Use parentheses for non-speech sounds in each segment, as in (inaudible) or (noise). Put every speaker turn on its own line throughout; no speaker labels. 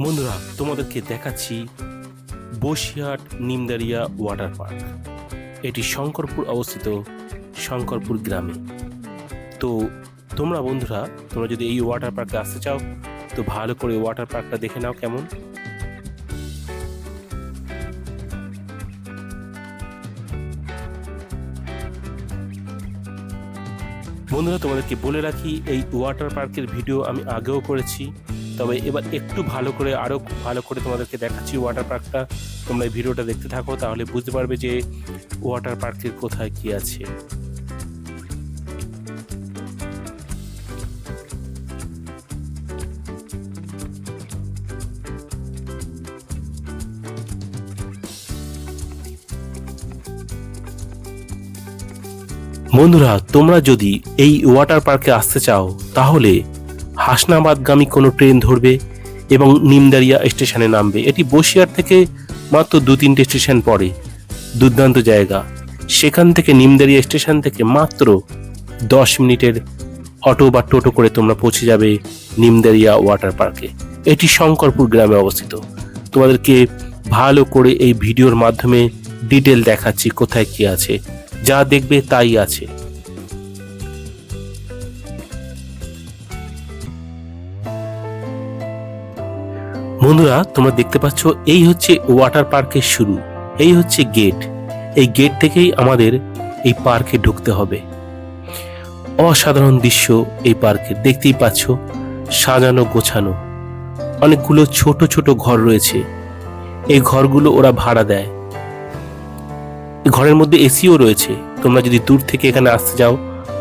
বন্ধুরা, তোমাদেরকে দেখাচ্ছি বসিরহাট নিমদারিয়া ওয়াটার পার্ক। এটি শঙ্করপুর অবস্থিত শঙ্করপুর গ্রামে। তো তোমরা বন্ধুরা, তোমরা যদি এই ওয়াটার পার্কে আসতে চাও, তো ভালো করে ওয়াটার পার্কটা দেখে নাও কেমন। বন্ধুরা, তোমাদেরকে বলে রাখি, এই ওয়াটার পার্কের ভিডিও আমি আগেও করেছি। তবে এবার একটু ভালো করে আরও ভালো করে তোমাদেরকে দেখাচ্ছি ওয়াটার পার্কটা তোমরা এই ভিডিওটা দেখতে থাকো, তাহলে বুঝতে পারবে যে ওয়াটার পার্কের কোথায় কি আছে। বন্ধুরা, তোমরা যদি এই ওয়াটার পার্কে আসতে চাও, তাহলে হাসনাবাদগামী কোনো ট্রেন ধরবে এবং নিমদারিয়া স্টেশনে নামবে। এটি বসিরহাট থেকে মাত্র দু তিনটে স্টেশন পড়ে দুর্দান্ত জায়গা। সেখান থেকে নিমদারিয়া স্টেশন থেকে মাত্র দশ মিনিটের অটো বা টোটো করে তোমরা পৌঁছে যাবে নিমদারিয়া ওয়াটার পার্কে। এটি শঙ্করপুর গ্রামে অবস্থিত। তোমাদেরকে ভালো করে এই ভিডিওর মাধ্যমে ডিটেল দেখাচ্ছি কোথায় কি আছে। যা দেখবে তাই আছে। বন্ধুরা, তোমরা দেখতে পাচ্ছ, এই হচ্ছে ওয়াটার পার্কের শুরু। এই হচ্ছে গেট এই গেট থেকেই আমাদের এই পার্কে ঢুকতে হবে। অসাধারণ দৃশ্য এই পার্কে দেখতেই পাচ্ছ, সাজানো, গোছানো। অনেকগুলো ছোট ছোট ঘর রয়েছে। এই ঘরগুলো ওরা ভাড়া দেয়। ঘরের মধ্যে এসিও রয়েছে। তোমরা যদি দূর থেকে এখানে আসতে যাও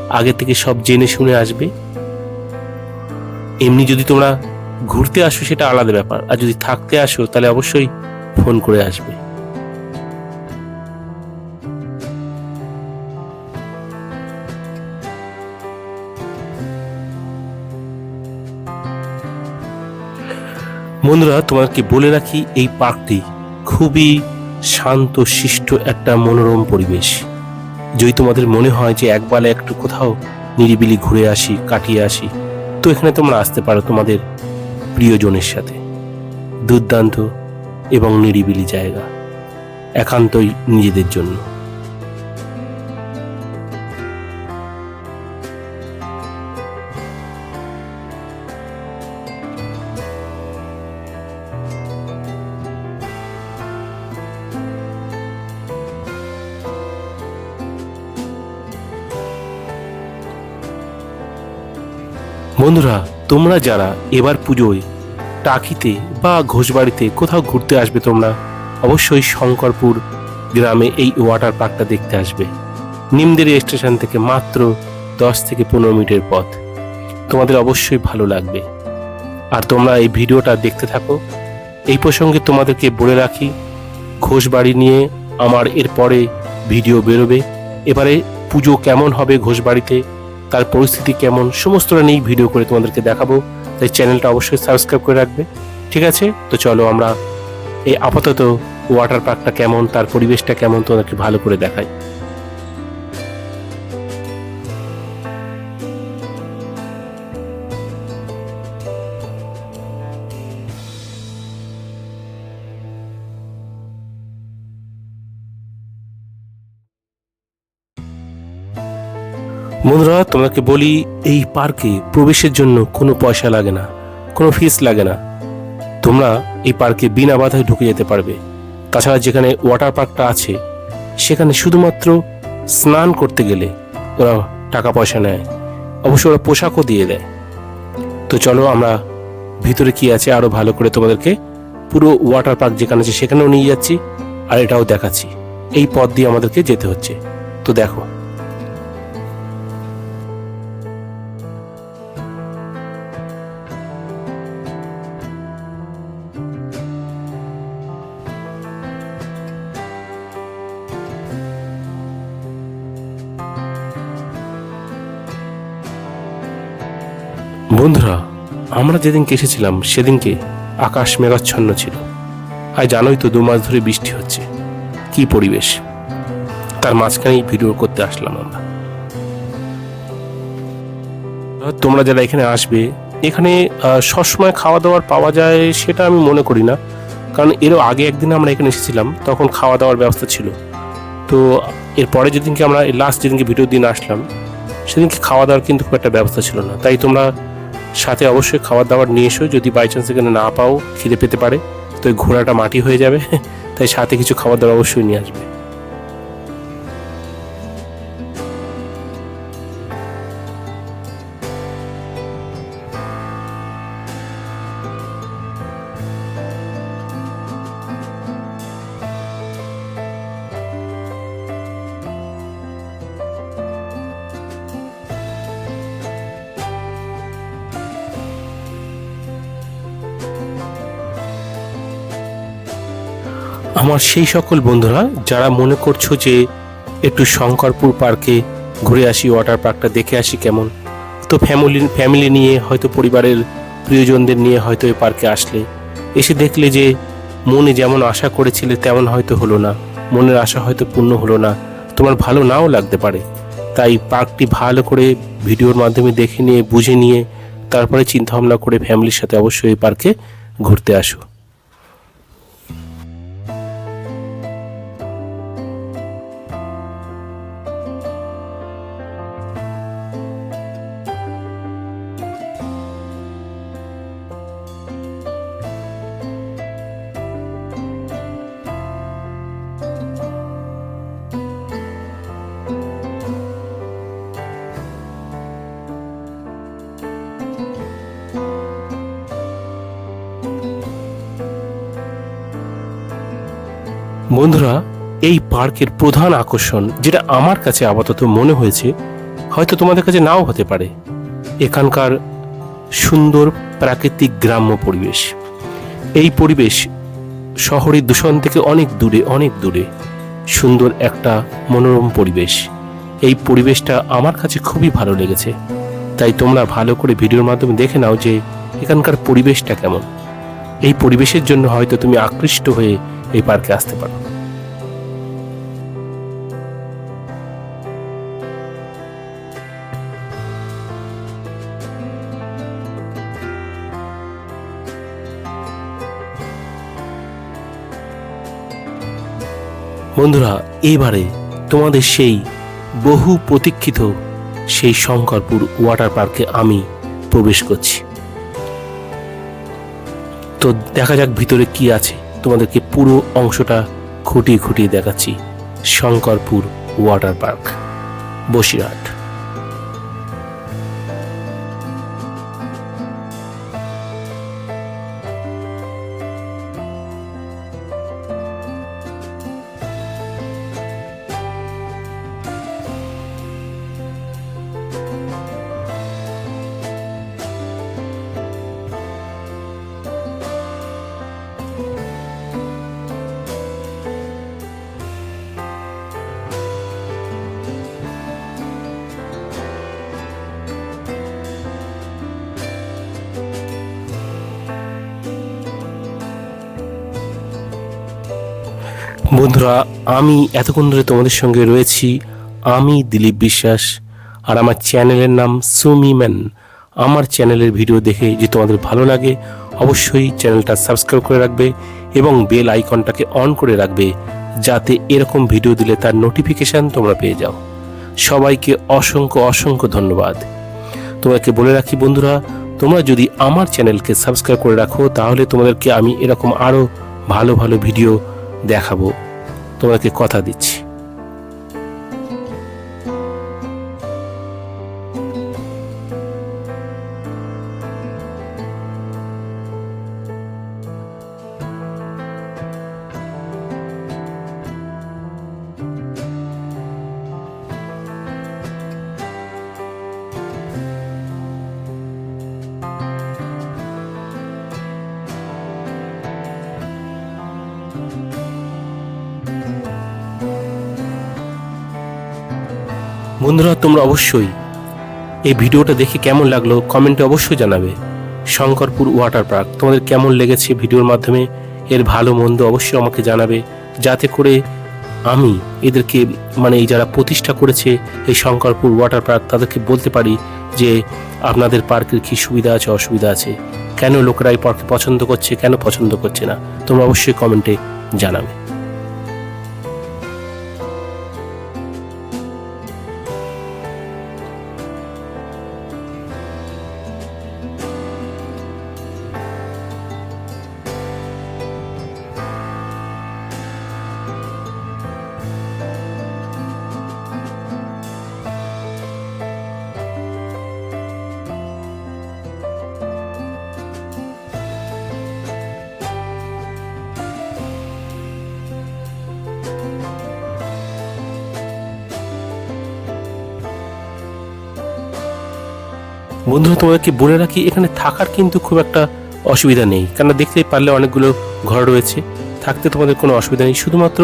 আগে থেকে সব জেনে শুনে আসবে। এমনি যদি তোমরা ঘুরতে আসো সেটা আলাদা ব্যাপার। আর যদি থাকতে আসো, তাহলে অবশ্যই ফোন করে আসবে। বন্ধুরা, তোমাকে বলে রাখি, এই পার্কটি খুবই শান্ত শিষ্ট একটা মনোরম পরিবেশ। যদি তোমাদের মনে হয় যে একবেলা একটু কোথাও নিরিবিলি ঘুরে আসি, কাটিয়ে আসি, তো এখানে তোমরা আসতে পারো তোমাদের প্রিয়জনের সাথে। দুর্দান্ত এবং নিরিবিলি জায়গা। একান্তই নিজেদের জন্য। বন্ধুরা, তোমরা যারা এবার পুজোয় টাকিতে বা ঘোষবাড়িতে কোথাও ঘুরতে আসবে তোমরা, অবশ্যই শঙ্করপুর গ্রামে এই ওয়াটার পার্কটা দেখতে আসবে। নিমদেরি স্টেশন থেকে মাত্র দশ থেকে পনেরো মিনিটের পথ। তোমাদের অবশ্যই ভালো লাগবে। আর তোমরা এই ভিডিওটা দেখতে থাকো। এই প্রসঙ্গে তোমাদেরকে বলে রাখি, ঘোষবাড়ি নিয়ে আমার এরপরে ভিডিও বেরোবে। এবারে পুজো কেমন হবে ঘোষবাড়িতে? তার পরিস্থিতি কেমন, সমস্তটা নিয়েই ভিডিও করে তোমাদেরকে দেখাবো। তাই চ্যানেলটা অবশ্যই সাবস্ক্রাইব করে রাখবে। ঠিক আছে? তো চলো আমরা এই আপাতত ওয়াটার পার্কটা কেমন, তার পরিবেশটা কেমন তোমাদেরকে ভালো করে দেখাই। বন্ধুরা, তোমাকে বলি, এই পার্কে প্রবেশের জন্য কোনো পয়সা লাগে না, কোনো ফিস লাগে না। তোমরা এই পার্কে বিনা বাধায় ঢুকে যেতে পারবে। তাছাড়া যেখানে ওয়াটার পার্কটা আছে, সেখানে শুধুমাত্র স্নান করতে গেলে ওরা টাকা পয়সা নেয়। অবশ্য ওরা পোশাকও দিয়ে দেয়। তো চলো, আমরা ভিতরে কি আছে আরও ভালো করে তোমাদেরকে পুরো ওয়াটার পার্ক যেখানে আছে সেখানেও নিয়ে যাচ্ছি, আর এটাও দেখাচ্ছি। এই পথ দিয়ে আমাদেরকে যেতে হচ্ছে। তো দেখো বন্ধুরা, আমরা যেদিনকে এসেছিলাম, সেদিনকে আকাশ মেঘাচ্ছন্ন ছিল। আর জানোই তো দু মাস ধরে বৃষ্টি হচ্ছে। কি পরিবেশ? তার মাঝখানেই ভিডিও করতে আসলাম আমরা। তোমরা যারা এখানে আসবে, এখানে সবসময় খাওয়া দাওয়ার পাওয়া যায় সেটা আমি মনে করি না। কারণ এরও আগে একদিন আমরা এখানে এসেছিলাম, তখন খাওয়া দাওয়ার ব্যবস্থা ছিল। তো এরপরে যেদিনকে আমরা লাস্ট যেদিনকে ভিডিও দিন আসলাম, সেদিনকে খাওয়া দাওয়ার কিন্তু খুব একটা ব্যবস্থা ছিল না। তাই তোমরা সাথে অবশ্যই খাবার দাবার নিয়ে এসো, যদি বাই চান্স এখানে না পাও, খিদে পেতে পারে, তো ঘোড়াটা মাটি হয়ে যাবে, (laughs) তাই সাথে কিছু খাবার দাবার অবশ্যই নিয়ে আসবে। আমার সেই সকল বন্ধুরা, যারা মনে করছ যে একটু শঙ্করপুর পার্কে ঘুরে আসি, ওয়াটার পার্কটা দেখে আসি কেমন? তো ফ্যামিলি ফ্যামিলি নিয়ে, হয়তো পরিবারের প্রিয়জনদের নিয়ে হয়তো এই পার্কে আসলে। এসে দেখলে যে মনে যেমন আশা করেছিলে, তেমন হয়তো হলো না। মনের আশা হয়তো পূর্ণ হলো না। তোমার ভালো নাও লাগতে পারে। তাই পার্কটি ভালো করে ভিডিওর মাধ্যমে দেখে নিয়ে, বুঝে নিয়ে, তারপরে চিন্তা ভাবনা করে ফ্যামিলির সাথে অবশ্যই এই পার্কে ঘুরতে আসো। বন্ধুরা, এই পার্কের প্রধান আকর্ষণ যেটা আমার কাছে আপাতত মনে হয়েছে, হয়তো তোমাদের কাছে নাও হতে পারে। এখানকার সুন্দর প্রাকৃতিক গ্রাম্য পরিবেশ। এই পরিবেশ শহরের দূষণ থেকে অনেক দূরে অনেক দূরে। সুন্দর একটা মনোরম পরিবেশ। এই পরিবেশটা আমার কাছে খুবই ভালো লেগেছে। তাই তোমরা ভালো করে ভিডিওর মাধ্যমে দেখে নাও যে এখানকার পরিবেশটা কেমন। এই পরিবেশের জন্য হয়তো তুমি আকৃষ্ট হয়ে এই পার্কে আসতে পারো। বন্ধুরা, এবারে তোমাদের সেই বহু প্রতীক্ষিত সেই শঙ্করপুর ওয়াটার পার্কে আমি প্রবেশ করছি। তো দেখা যাক ভিতরে কি আছে। তোমাদেরকে পুরো অংশটা খুঁটিয়ে খুঁটিয়ে দেখাচ্ছি শঙ্করপুর ওয়াটার পার্ক বসিরহাট। বন্ধুরা, আমি এতক্ষণ ধরে তোমাদের সঙ্গে রয়েছি। আমি দিলীপ বিশ্বাস, আর আমার চ্যানেলের নাম সুমি ম্যান। আমার চ্যানেলের ভিডিও দেখে যে তোমাদের ভালো লাগে, অবশ্যই চ্যানেলটা সাবস্ক্রাইব করে রাখবে এবং বেল আইকনটাকে অন করে রাখবে, যাতে এরকম ভিডিও দিলে তার নোটিফিকেশান তোমরা পেয়ে যাও। সবাইকে অসংখ্য অসংখ্য ধন্যবাদ। তোমাকে বলে রাখি বন্ধুরা, তোমরা যদি আমার চ্যানেলকে সাবস্ক্রাইব করে রাখো, তাহলে তোমাদেরকে আমি এরকম আরও ভালো ভালো ভিডিও দেখাবো। তোমাকে কথা দিচ্ছি। বন্ধুরা, তোমরা অবশ্যই এই ভিডিওটা দেখে কেমন লাগল কমেন্টে অবশ্যই জানাবে। শঙ্করপুর ওয়াটার পার্ক, তোমাদের কেমন লেগেছে ভিডিওর মাধ্যমে? এর ভালো মন্দ অবশ্যই আমাকে জানাবে, যাতে করে আমি এদেরকে মানে এই যারা প্রতিষ্ঠা করেছে এই শঙ্করপুর ওয়াটার পার্ক, তাদেরকে বলতে পারি যে আপনাদের পার্কের কী সুবিধা আছে, অসুবিধা আছে? কেন লোকেরা এই পার্কে পছন্দ করছে, কেন পছন্দ করছে না? তোমরা অবশ্যই কমেন্টে জানাবে। বন্ধুরা তোমাদেরকে বলে রাখি? এখানে থাকার কিন্তু খুব একটা অসুবিধা নেই। কেননা দেখতেই পারলে অনেকগুলো ঘর রয়েছে। থাকতে তোমাদের কোনো অসুবিধা নেই। শুধুমাত্র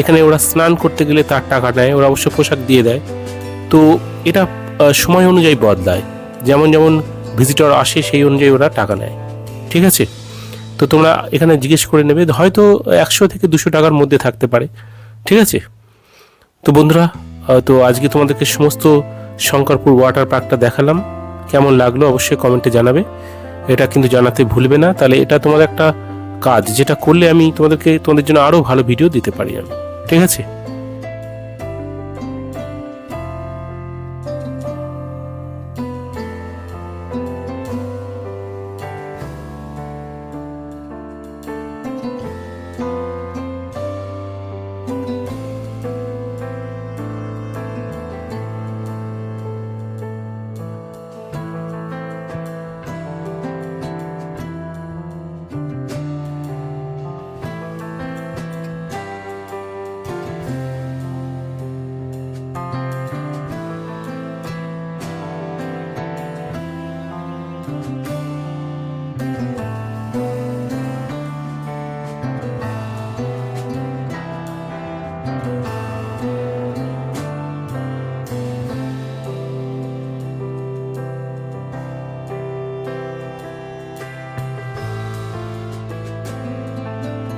এখানে ওরা স্নান করতে গেলে তার টাকা নেয় ওরা অবশ্য পোশাক দিয়ে দেয়। তো এটা সময় অনুযায়ী বদলায়। যেমন যেমন ভিজিটর আসে, সেই অনুযায়ী ওরা টাকা নেয়। ঠিক আছে? তো তোমরা এখানে জিজ্ঞেস করে নেবে। হয়তো একশো থেকে দুশো টাকার মধ্যে থাকতে পারে। ঠিক আছে? তো বন্ধুরা তো আজকে তোমাদেরকে সমস্ত শঙ্করপুর ওয়াটার পার্কটা দেখালাম। কেমন লাগল অবশ্যই কমেন্টে জানাবে। এটা কিন্তু জানাতে ভুলবে না। তাহলে এটা তোমাদের একটা কাজ, যেটা করলে আমি তোমাদেরকে, তোমাদের জন্য আরও ভালো ভিডিও দিতে পারি আমি। ঠিক আছে?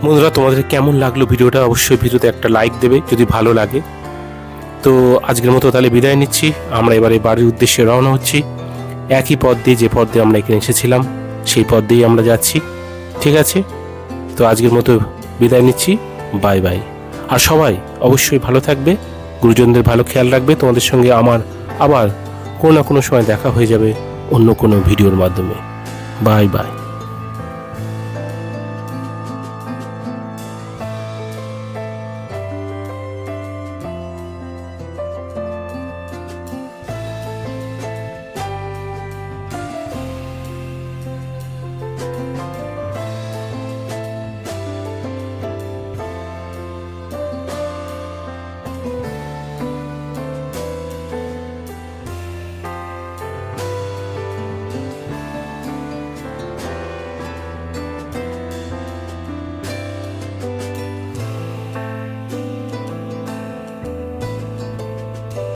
বন্ধুরা, তোমাদের কেমন লাগল ভিডিওটা? অবশ্যই ভিডিওতে একটা লাইক দেবে, যদি ভালো লাগে। তো আজকের মতো তাহলে বিদায় নিচ্ছি। আমরা এবারে বাড়ির উদ্দেশ্যে রওনা হচ্ছি। একই পথ দিয়ে যে পথ দিয়ে আমরা এখানে এসেছিলাম, সেই পথ দিয়েই আমরা যাচ্ছি। ঠিক আছে? তো আজকের মতো বিদায় নিচ্ছি। Bye bye. আর সবাই অবশ্যই ভালো থাকবে। গুরুজনদের ভালো খেয়াল রাখবে। তোমাদের সঙ্গে আমার আবার কোনো না কোনো সময় দেখা হয়ে যাবে অন্য কোনো ভিডিওর মাধ্যমে। Bye bye.